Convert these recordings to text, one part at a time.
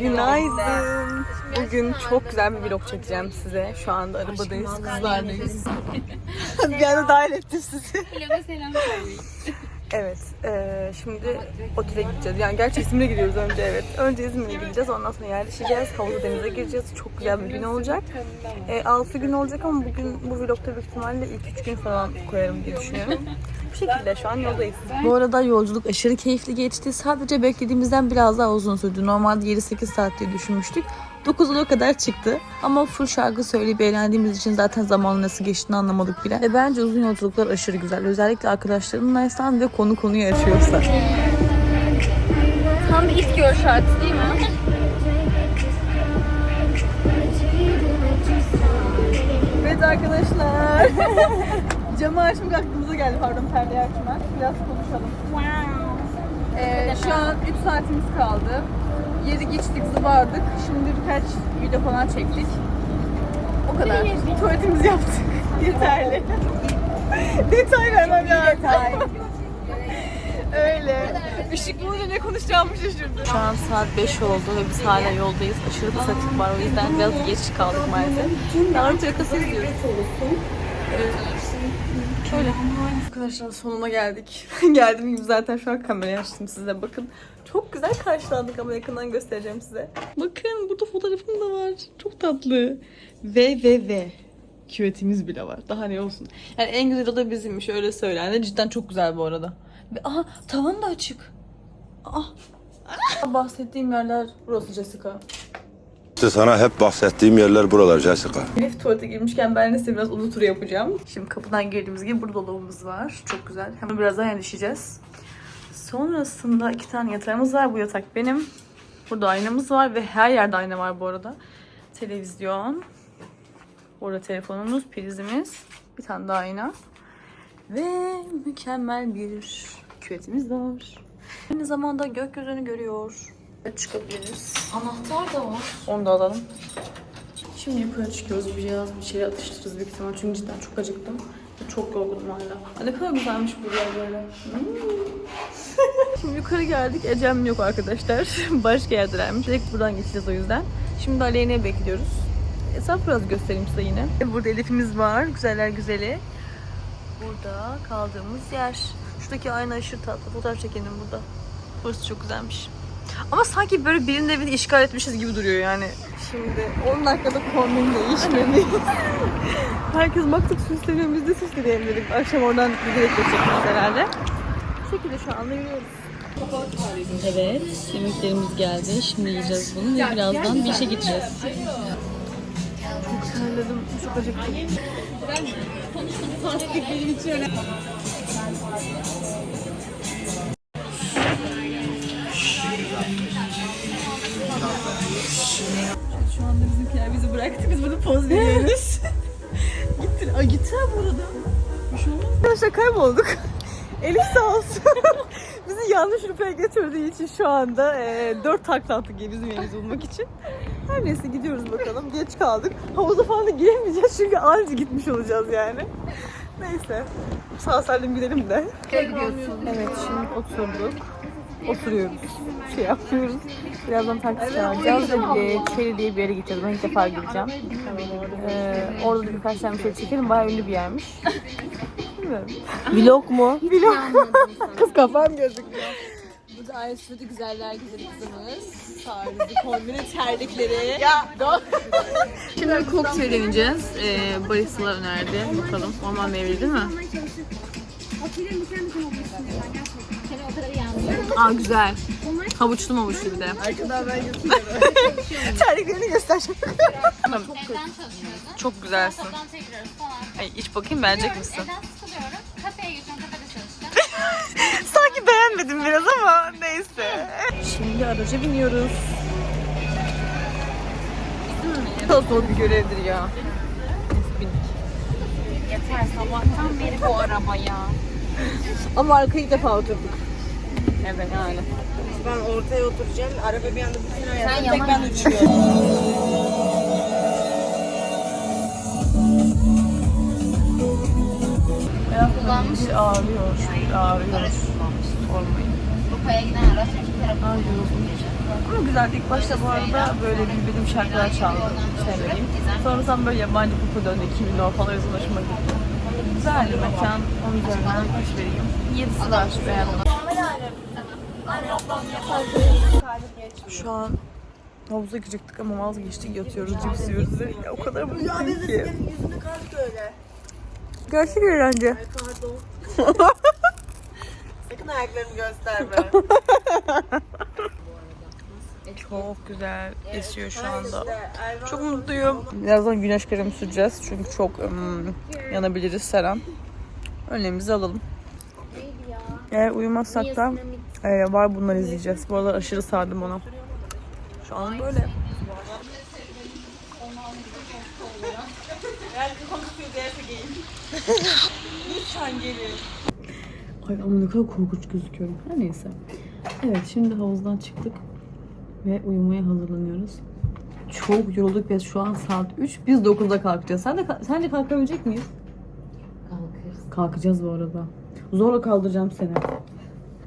Günaydın. Bugün çok güzel bir vlog çekeceğim size. Şu anda arabadayız, kızlardayız. bir anda dahil ettim sizi. Evet, eee, şimdi otele gideceğiz. Yani gerçi İzmir'e gidiyoruz önce evet. Önce İzmir'e gideceğiz, ondan sonra yerleşeceğiz. Havuzda denize gireceğiz. Çok güzel bir gün olacak. E, 6 gün olacak ama bugün bu vlogda büyük ihtimalle ilk 3 gün falan koyarım diye düşünüyorum. Bu şekilde şu an yoldayız. Bu arada yolculuk aşırı keyifli geçti. Sadece beklediğimizden biraz daha uzun sürdü. Normalde 7-8 saat diye düşünmüştük. 9'a kadar çıktı. Ama full şarkı söyleyip eğlendiğimiz için zaten zamanın nasıl geçtiğini anlamadık bile. Ve bence uzun yolculuklar aşırı güzel. Özellikle arkadaşlarınlaysan ve konu konuyu açıyorsa. Tam bir it gör şarkısı değil mi? Evet arkadaşlar. Camı açmak geldi. Pardon perdeyi açmak. Biraz konuşalım. Ee, şu an 3 saatimiz kaldı. Yedik içtik zıbardık. Şimdi birkaç video falan çektik. O kadar. Tuvaletimizi yaptık. Yeterli. Detay vermem lazım. Detay. Öyle. Işık bulunca ne konuşacağımı şaşırdım. Şu an saat 5 oldu ve biz hala yoldayız. Aşırı bir trafik var o yüzden biraz geç kaldık maalesef. Daha önce yakası izliyoruz. Şöyle. Arkadaşlar sonuna geldik. Geldiğim gibi zaten şu an kamerayı açtım size bakın. Çok güzel karşılandık ama yakından göstereceğim size. Bakın burada fotoğrafım da var. Çok tatlı. Ve ve ve. Küvetimiz bile var. Daha ne olsun. Yani en güzel o da bizimmiş öyle söyle. Yani cidden çok güzel bu arada. Aha tavan da açık. Ah. Bahsettiğim yerler burası Jessica. İşte sana hep bahsettiğim yerler buralar Jessica. Elif tuvalete girmişken ben de biraz oda turu yapacağım. Şimdi kapıdan girdiğimiz gibi burada dolabımız var. Çok güzel. Hemen birazdan yerleşeceğiz. Sonrasında iki tane yatağımız var. Bu yatak benim. Burada aynamız var ve her yerde ayna var bu arada. Televizyon. Orada telefonumuz, prizimiz. Bir tane daha ayna. Ve mükemmel bir küvetimiz var. Aynı zamanda gökyüzünü görüyor. Çıkabiliriz. Anahtar da var. Onu da alalım. Şimdi yukarı çıkıyoruz. Biraz bir şey atıştırırız büyük ihtimal. Çünkü cidden çok acıktım. Ve Çok yorgunum hala. Aa, Ne kadar güzelmiş bu yer böyle. Hmm. Şimdi yukarı geldik. Ecem yok arkadaşlar. Başka yerdelermiş. Direkt buradan geçeceğiz o yüzden. Şimdi Aleyne'yi bekliyoruz. Esaf biraz göstereyim size yine. Burada Elif'imiz var. Güzeller güzeli. Burada kaldığımız yer. Şuradaki ayna aşırı tatlı. Fotoğraf çekelim burada. Burası çok güzelmiş. Ama sanki böyle birinin evini işgal etmişiz gibi duruyor yani. Şimdi 10 dakikada kombin değişmeliyiz. Herkes baktık süsleniyor, biz de süslenelim dedik. Akşam oradan giderek geçecekmiş herhalde. Bu şekilde şu anda yürüyoruz. Evet, yemeklerimiz geldi. Şimdi yiyeceğiz bunu ve birazdan bir işe gideceğiz. Çok terledim, çok acıktım. Şu anda bizimkiler bizi bıraktı. Biz burada poz veriyoruz. Gittin. Ay gittiler bu arada. Bir şey olmaz. Arkadaşlar kaybolduk. Elif sağ olsun. bizi yanlış rüpeye götürdüğü için şu anda e, 4 takla attık bizim yerimizi bulmak için. Her neyse gidiyoruz bakalım. Geç kaldık. Havuza falan da giremeyeceğiz çünkü anca gitmiş olacağız yani. Neyse. Sağ salim gidelim de. Evet şimdi oturduk. Oturuyoruz. Şey yapıyoruz. Birazdan taksi çağıracağız ve e, Çeli diye bir yere gideceğiz. Ben ilk defa gideceğim. Ee, orada da birkaç tane bir şey çekelim. Bayağı ünlü bir yermiş. Bilmiyorum. Vlog mu? Vlog. Kız kafam gözüküyor. Burada Aysu'da güzeller güzeli kızımız. Tarzı, kombini, terlikleri. Ya Şimdi kokteyl deneyeceğiz. Ee, baristalar önerdi. Bakalım. Orman meyveli değil mi? Aa güzel. Havuçlu mavuçlu bir de. Arkadan ben götürüyorum. Terliklerini göster. Evden çalışıyordum. Çok güzelsin. Giriyoruz falan. Ay iç bakayım beğenecek misin? Evden sıkılıyorum. Kafeye gidiyorum. Kafede çalışacağım. Sanki beğenmedim biraz ama neyse. Şimdi araca biniyoruz. Çok zor bir görevdir ya. Yeter sabahtan beri bu araba ya. Ama arkaya ilk defa oturduk. Evet yani. Ben ortaya oturacağım. Araba bir anda bütün hayatım tek yalan. ben uçuyorum. Kullanmış. Ağrıyor, ağrıyor. Kullanmış. Sormayın. Rupa'ya giden araç iki. Ama güzeldi. İlk başta bu arada böyle bilmediğim şarkılar çaldı. Sevmediğim. Sonrasında böyle yabancı popu döndü. 2000 dolar falan hoşuma gitti. Güzeldi mekan. Onun üzerinden kaç vereyim? 7'si var beğendim. Şu an havuza girecektik ama vazgeçtik yatıyoruz cips yiyoruz. Ya o kadar mutluyum ki. Yüzünü kalk öyle. Gerçek eğlence. Sakın ayaklarını gösterme. Çok güzel esiyor şu anda. Çok mutluyum. Birazdan güneş kremi süreceğiz çünkü çok ım, yanabiliriz Seren. Önlemimizi alalım. Eğer uyumazsak da e, var bunları izleyeceğiz. Bu aralar aşırı sardım ona. Şu an böyle. Lütfen gelin. Ay ama ne kadar korkunç gözüküyorum. Her neyse. Evet şimdi havuzdan çıktık. Ve uyumaya hazırlanıyoruz. Çok yorulduk ve şu an saat 3. Biz 9'da kalkacağız. Sen de sence kalkabilecek miyiz? Kalkacağız bu arada. Zorla kaldıracağım seni.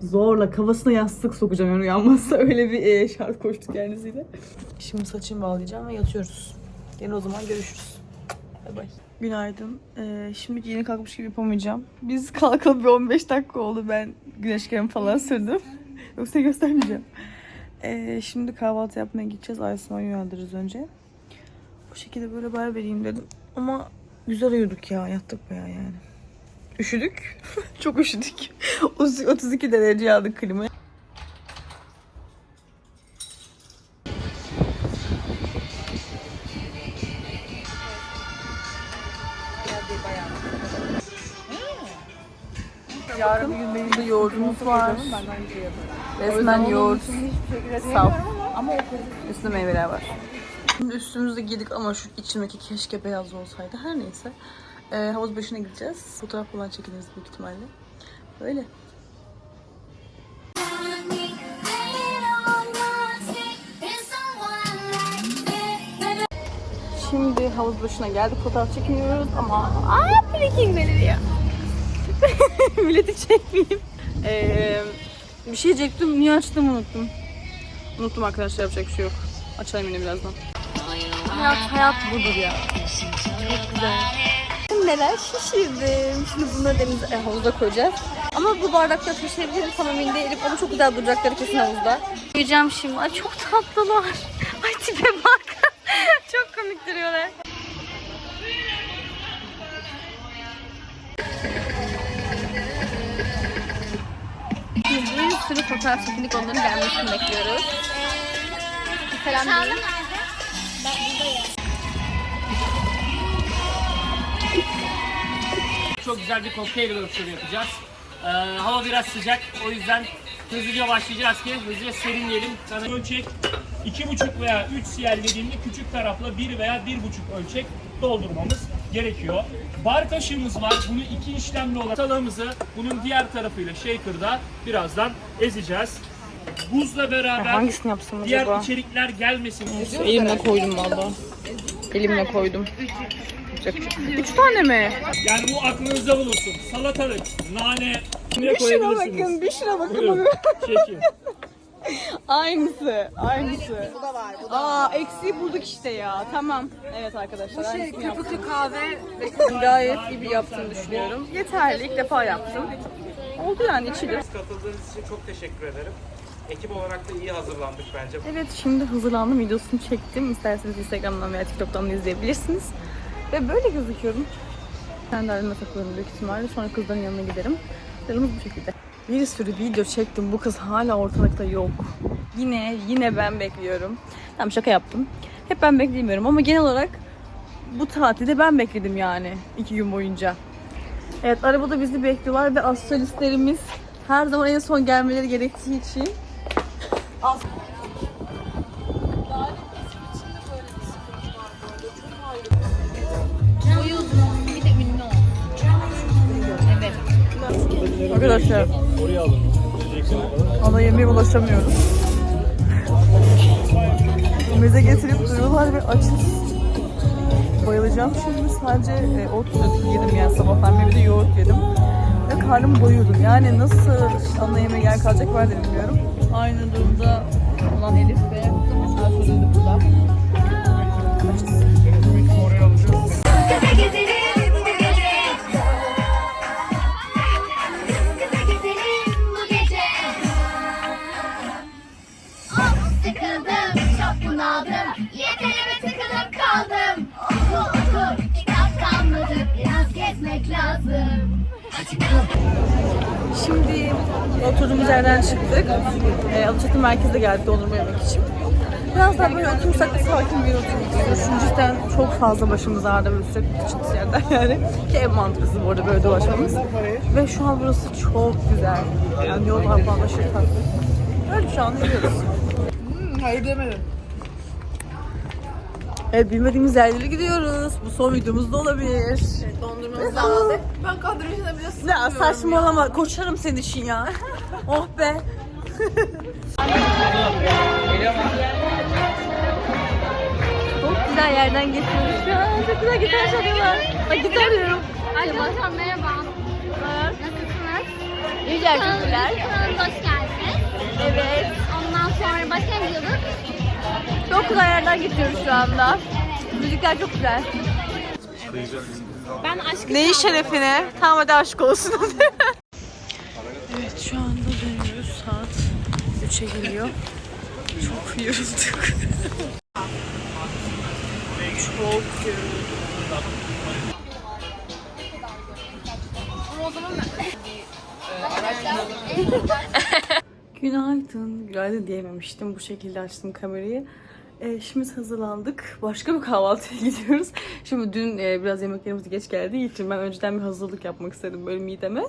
Zorla kafasına yastık sokacağım yani uyanmazsa öyle bir e, şart koştuk kendisiyle. Şimdi saçımı bağlayacağım ve yatıyoruz. Yine o zaman görüşürüz. Bay bay. Günaydın. Ee, şimdi yeni kalkmış gibi yapamayacağım. Biz kalkalı bir 15 dakika oldu. Ben güneş kremi falan sürdüm. Yoksa göstermeyeceğim. Ee, şimdi kahvaltı yapmaya gideceğiz. Aysun'u uyandırırız önce. Bu şekilde böyle haber vereyim dedim. Ama güzel uyuduk ya. Yattık bayağı yani. Üşüdük. Çok üşüdük. 32 derece aldık klimayı. Yarın gün benim de yoğurdumuz var. Resmen yoğurt. Saf. Ama üstünde meyveler var. Şimdi üstümüzü giydik ama şu içimdeki keşke beyaz olsaydı. Her neyse. Ee, havuz başına gideceğiz. Fotoğraf falan çekiliriz büyük ihtimalle. Öyle. Şimdi havuz başına geldik. Fotoğraf çekiniyoruz ama... Aa breaking ya. Milleti çekmeyeyim. Ee, bir şey diyecektim. Niye açtım unuttum. Unuttum arkadaşlar yapacak bir şey yok. Açayım yine birazdan. Hayat, hayat budur ya. Çok güzel. Neler şişirdim. Şimdi bunları denize, e, havuza koyacağız. Ama bu bardakta taşıyabilirim tam emin değilim. Ama çok güzel duracakları kesin havuzda. Yiyeceğim şimdi. Ay çok tatlılar. Ay tipe bak. çok komik duruyorlar. Şimdi bir sürü fotoğraf çekildik onların gelmesini bekliyoruz. Selam. Çok güzel bir kokteyl workshop yapacağız. Ee, hava biraz sıcak. O yüzden hızlıca başlayacağız ki hızlıca serinleyelim. Sana ölçek 2,5 veya 3 cl dediğimde küçük tarafla 1 veya 1,5 ölçek doldurmamız gerekiyor. Bar kaşığımız var. Bunu iki işlemli olarak salamızı bunun diğer tarafıyla shaker'da birazdan ezeceğiz. Buzla beraber Hangisini yapsam diğer acaba? içerikler gelmesin Elimle koydum valla. Elimle koydum. Yapacak şey. Üç tane mi? Yani bu aklınızda bulunsun. Salatalık, nane, ne Bir şuna koyabilirsiniz. bakın, bir şuna bakın. Buyurun, çekin. Aynısı, aynısı. Bu da var, bu da Aa, eksiği bulduk işte ya. Tamam. Evet arkadaşlar, aynısını yaptım. Köpüklü kahve. Gayet iyi bir yaptığını düşünüyorum. Yeterli, ilk defa yaptım. Oldu yani içilir. Katıldığınız için çok teşekkür ederim. Ekip olarak da iyi hazırlandık bence. Evet, şimdi hazırlandım, videosunu çektim. İsterseniz Instagram'dan veya TikTok'tan da izleyebilirsiniz. Ve böyle gözüküyorum. Ben de arama takılırım büyük ihtimalle. Sonra kızların yanına giderim. Planımız bu şekilde. Bir sürü video çektim. Bu kız hala ortalıkta yok. Yine, yine ben bekliyorum. Tamam şaka yaptım. Hep ben beklemiyorum ama genel olarak bu tatilde ben bekledim yani. iki gün boyunca. Evet arabada bizi bekliyorlar ve astrolistlerimiz her zaman en son gelmeleri gerektiği için Arkadaşlar. Ana yemeğe ulaşamıyoruz. Meze getirip duruyorlar ve açız. Bayılacağım şimdi sadece e, ot yedim yani sabahtan beri de yoğurt yedim. Ve karnım doyurdum. Yani nasıl ana yemeğe yer kalacak ben de bilmiyorum. Aynı durumda olan Elif ve Ertuğrul da burada. Kısa gezelim bu Şimdi oturduğumuz yerden çıktık. E, Alaçatı merkezde geldik dondurma yemek için. Biraz daha böyle otursak da sakin bir. Çünkü cidden çok fazla başımız ağrıdı böyle sürekli çıktı yerden yani. Ki en mantıklısı bu arada böyle dolaşmamız. Ve şu an burası çok güzel. Yani yollar falan aşırı tatlı. Öyle şu an yürüyoruz. Hayır demedim. Evet bilmediğimiz yerlere gidiyoruz. Bu son videomuz da olabilir. Dondurmamızı aldık. Ben kadrajına bile Ya saçmalama koşarım senin için ya. oh be. Çok güzel yerden geçiyoruz şu an. Çok güzel gitar çalıyorlar. Bak gitar arıyorum. Arkadaşlar merhaba. Nasılsınız? Güzel teşekkürler. Kanalımıza hoş geldiniz. Evet. Ondan sonra başka ne diyorduk? Çok güzel yerden geçiyoruz şu anda. Müzikler çok güzel. Ben aşkı Neyin şerefine? Tamam hadi aşk olsun. evet şu anda dönüyoruz. Saat 3'e geliyor. Çok yorulduk. Çok yorulduk. Günaydın. Günaydın diyememiştim. Bu şekilde açtım kamerayı. Ee, şimdi hazırlandık. Başka bir kahvaltıya gidiyoruz. Şimdi dün e, biraz yemeklerimiz geç geldiği için ben önceden bir hazırlık yapmak istedim böyle mideme.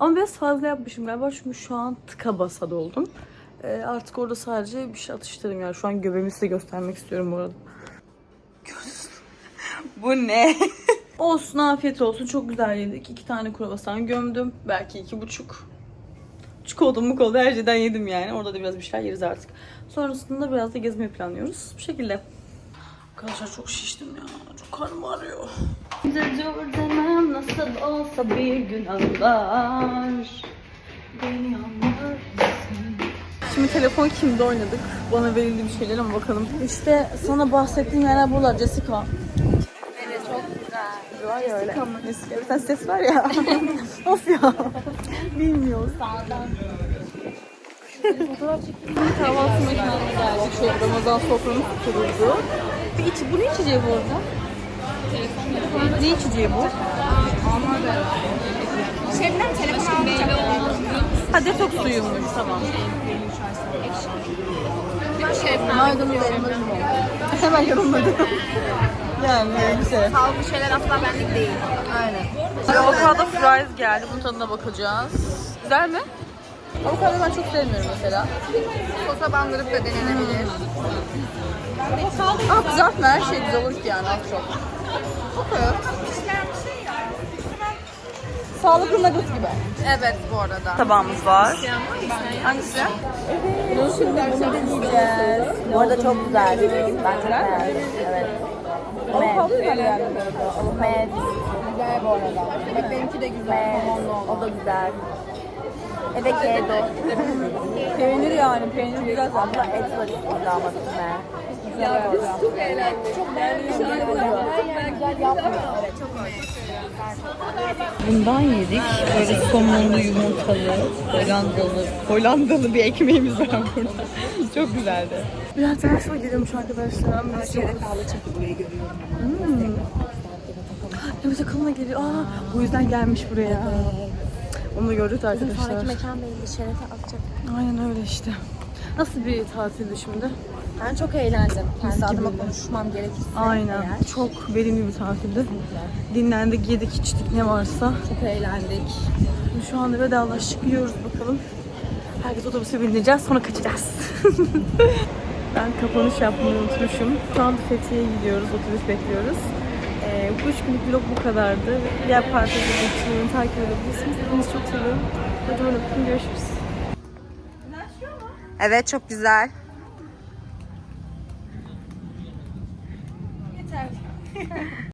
Ama biraz fazla yapmışım galiba çünkü şu an tıka basa doldum. Ee, artık orada sadece bir şey atıştırdım yani. Şu an göbeğimi size göstermek istiyorum bu arada. bu ne? olsun afiyet olsun. Çok güzel yedik. İki tane kruvasan gömdüm. Belki iki buçuk. Çikolata mukolata her şeyden yedim yani. Orada da biraz bir şeyler yeriz artık. Sonrasında biraz da gezmeyi planlıyoruz. Bu şekilde. Arkadaşlar çok şiştim ya. Çok karnım ağrıyor. Dur demem nasıl olsa bir gün anlar. Beni anlar mısın? Şimdi telefon kimde oynadık? Bana verildi bir şeyler ama bakalım. İşte sana bahsettiğim yerler buralar Jessica. Var ya öyle. Jessica bir tane ses var ya. of ya. Bilmiyoruz. Kahvaltı mekanına geldik. Şöyle Ramazan soframız kuruldu. Bir içi, bu ne içeceği bu arada? Ne içeceği bu? Şebnem telefon almayacak. Ha detoks suyuymuş tamam. Maydanoz elma limon. Hemen yorumladım. Yani güzel. Sağlıklı şeyler asla benlik değil. Aynen. Avokado fries geldi. Bunun tadına bakacağız. Güzel mi? Avokado ben çok sevmiyorum mesela. Sosa bandırıp da denenebilir. Ama kızartma her şey güzel olur ki yani az çok. Okey. Sağlıklı nugget gibi. Evet bu arada. Tabağımız var. Hangisi? Bunu şimdi bunu deneyeceğiz. Bu arada çok güzel. Ben çok beğendim. Evet. Avokado güzel yani. Evet. Güzel bu arada. Bak benimki de güzel. O da güzel. Evet kedo. Peynir yani. Peynir güzel zaten. Abla et var üstünde ama üstüne. Ya biz çok eğlendik. Çok beğendik. Güzel yapmıyor. Çok Bundan yedik. Böyle somonlu, yumurtalı, Hollandalı, Hollandalı bir ekmeğimiz var burada. Çok güzeldi. Biraz ters gidiyorum şu arkadaşlar. Ben şöyle buraya görüyorum. Hmm. Evet aklıma geliyor. Aa, bu yüzden gelmiş buraya. Onu da gördük arkadaşlar. mekan belli. Şerefe atacak. Aynen öyle işte. Nasıl bir tatildi şimdi? Ben çok eğlendim. Kendi Mis adıma konuşmam gerekirse. Aynen. eğer. Çok verimli bir tatildi. Dinlendik, yedik, içtik ne varsa. Çok eğlendik. Şu anda vedalaştık. Gidiyoruz bakalım. Herkes otobüse bineceğiz. Sonra kaçacağız. ben kapanış yapmayı unutmuşum. Şu anda Fethiye'ye gidiyoruz. Otobüs bekliyoruz. Ee, bu üç günlük vlog bu kadardı. Diğer partileri için takip edebilirsiniz. Hepinizi çok seviyorum. Hadi öptüm. Görüşürüz. Evet çok güzel.